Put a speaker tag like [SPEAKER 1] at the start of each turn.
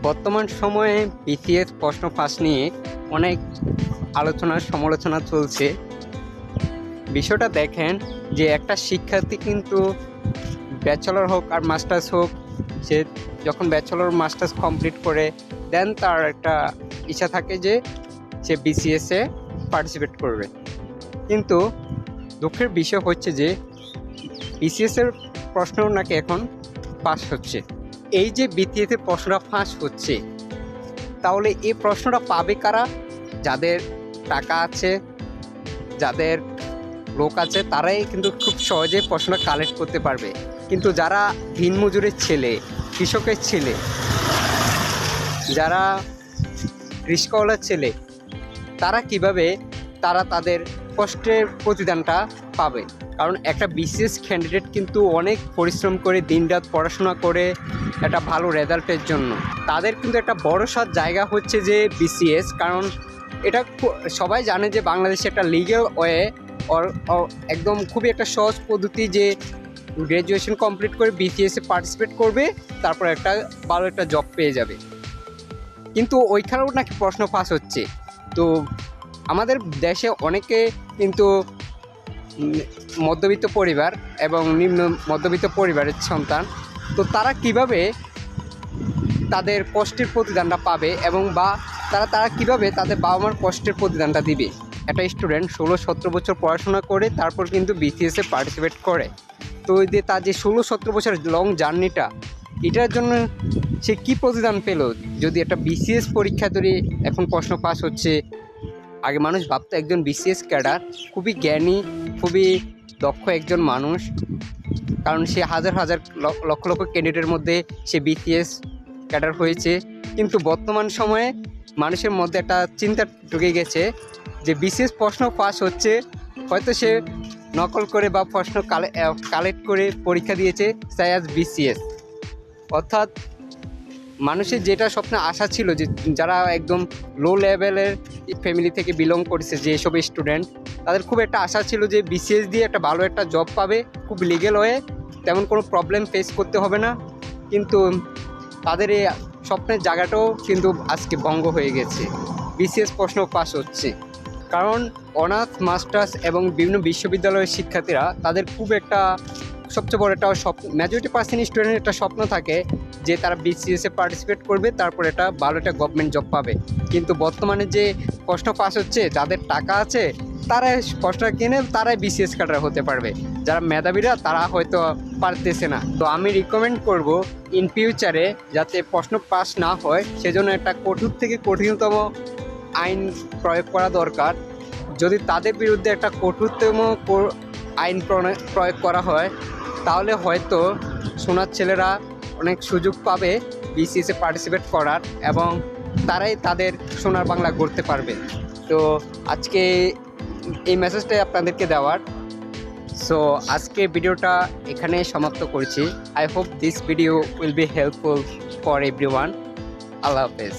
[SPEAKER 1] বর্তমান সময়ে বিসিএস প্রশ্ন ফাঁস নিয়ে অনেক আলোচনা, সমালোচনা চলছে। বিষয়টা দেখেন যে একটা শিক্ষার্থী কিন্তু ব্যাচেলর হোক আর মাস্টার্স হোক, সে যখন ব্যাচেলর, মাস্টার্স কমপ্লিট করে, দেন তার একটা ইচ্ছা থাকে যে সে বিসিএসে পার্টিসিপেট করবে। কিন্তু দুঃখের বিষয় হচ্ছে যে বিসিএসের প্রশ্ন নাকি এখন পাস হচ্ছে। এই যে বিসিএসের প্রশ্নটা ফাঁস হচ্ছে, তাহলে এই প্রশ্নটা পাবে কারা? যাদের টাকা আছে, যাদের লোক আছে, তারাই কিন্তু খুব সহজে প্রশ্নটা কালেক্ট করতে পারবে। কিন্তু যারা দিনমজুরের ছেলে, কৃষকের ছেলে, যারা রিস্কাওয়ালার ছেলে, তারা কীভাবে তারা তাদের কষ্টের প্রতিদানটা পাবে। কারণ একটা বিশেষ ক্যান্ডিডেট কিন্তু অনেক পরিশ্রম করে দিনরাত পড়াশোনা করে একটা ভালো রেজাল্টের জন্য। তাদের কিন্তু একটা বড়সড় জায়গা হচ্ছে যে বিসিএস কারণ এটা সবাই জানে যে বাংলাদেশে একটা লিগেল ওয়ে একদম খুবই একটা সহজ পদ্ধতি যে গ্র্যাজুয়েশন কমপ্লিট করে বিসিএসে পার্টিসিপেট করবে, তারপর একটা ভালো একটা জব পেয়ে যাবে। কিন্তু ওইখানেও নাকি প্রশ্ন ফাঁস হচ্ছে। তো আমাদের দেশে অনেকে কিন্তু মধ্যবিত্ত পরিবার এবং নিম্ন মধ্যবিত্ত পরিবারের সন্তান। তো তারা কীভাবে তাদের কষ্টের প্রতিদানটা পাবে এবং বা তারা তারা কীভাবে তাদের বাবা মার কষ্টের প্রতিদানটা দিবে? একটা স্টুডেন্ট ষোলো সতেরো বছর পড়াশোনা করে, তারপর কিন্তু বিসিএসে পার্টিসিপেট করে। তো ওই যে তার যে ষোলো সতেরো বছর লং জার্নিটা এটার জন্য সে কি প্রতিদান পেল? যদি একটা বিসিএস পরীক্ষা ধরে এখন প্রশ্ন পাস হচ্ছে আগে মানুষ ভাবতো একজন বিসিএস ক্যাডার, খুবই জ্ঞানী, খুবই দক্ষ একজন মানুষ। কারণ সে হাজার হাজার লক্ষ লক্ষ ক্যান্ডিডেটের মধ্যে সে বিসিএস ক্যাডার হয়েছে। কিন্তু বর্তমান সময়ে মানুষের মধ্যে একটা চিন্তা ঢুকে গেছে যে বিশেষ প্রশ্ন পাস হচ্ছে, হয়তো সে নকল করে বা প্রশ্ন কালেক্ট করে পরীক্ষা দিয়েছে সায়াজ বিসিএস। অর্থাৎ মানুষের যেটা স্বপ্নে আশা ছিল যে যারা একদম লো লেভেলের ফ্যামিলি থেকে বিলং করেছে, যে সব স্টুডেন্ট তাদের খুব একটা আশা ছিল যে বিসিএস দিয়ে একটা ভালো একটা জব পাবে, খুব লিগেল হয়ে তেমন কোনো প্রবলেম ফেস করতে হবে না। কিন্তু তাদের এই স্বপ্নের জায়গাটাও কিন্তু আজকে ভঙ্গ হয়ে গেছে। বিসিএস প্রশ্ন পাস হচ্ছে। কারণ অনার্স, মাস্টার্স এবং বিভিন্ন বিশ্ববিদ্যালয়ের শিক্ষার্থীরা তাদের খুব একটা সবচেয়ে বড় একটা স্বপ্ন মেজরিটি পার্সেন্ট স্টুডেন্টের একটা স্বপ্ন থাকে যে তারা বিসিএসে পার্টিসিপেট করবে, তারপর ভালো একটা গভর্নমেন্ট জব পাবে। কিন্তু বর্তমানে যে কষ্ট পাস হচ্ছে, যাদের টাকা আছে, তারাই প্রশ্ন কিনে তারাই বিসিএস কাটার হতে পারবে। যারা মেধাবীরা, তারা হয়তো পারতেছে না। তো আমি রিকমেন্ড করব ইন ফিউচারে যাতে প্রশ্ন পাস না হয়, সেজন্য একটা কঠোর থেকে কঠিনতম আইন প্রয়োগ করা দরকার। যদি তাদের বিরুদ্ধে একটা কঠোরতম আইন প্রয়োগ করা হয়, তাহলে হয়তো সোনার ছেলেরা অনেক সুযোগ পাবে বিসিএসে পার্টিসিপেট করার এবং তারাই তাদের সোনার বাংলা গড়তে পারবে। তো আজকে এই মেসেজটাই আপনাদেরকে দেওয়ার। সো আজকে ভিডিওটা এখানে সমাপ্ত করছি। I hope this video will be helpful for everyone আল্লাহ হাফেজ।